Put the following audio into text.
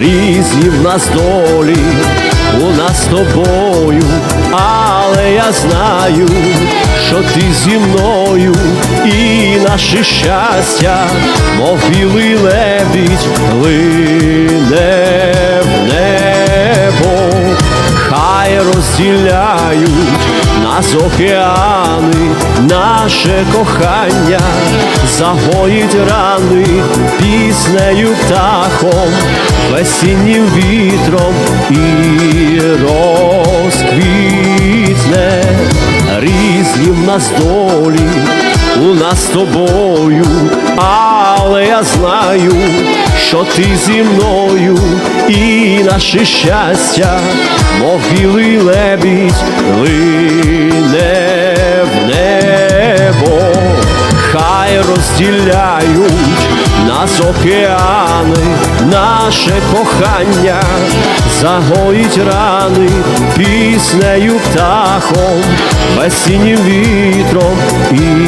різні в нас долі, у нас з тобою, але я знаю, що ти зі мною, і наше щастя, мов білий лебідь, лине в небо, хай розділяють нас океани, наше кохання загоїть рани піснею птахом, весіннім вітром і розквітне. Різні в нас долі, у нас з тобою, але я знаю, що ти зі мною, і наше щастя, мов білий лебідь, лине в небо, хай розділяють нас океани, наше кохання загоїть рани піснею птахом, весіннім вітром і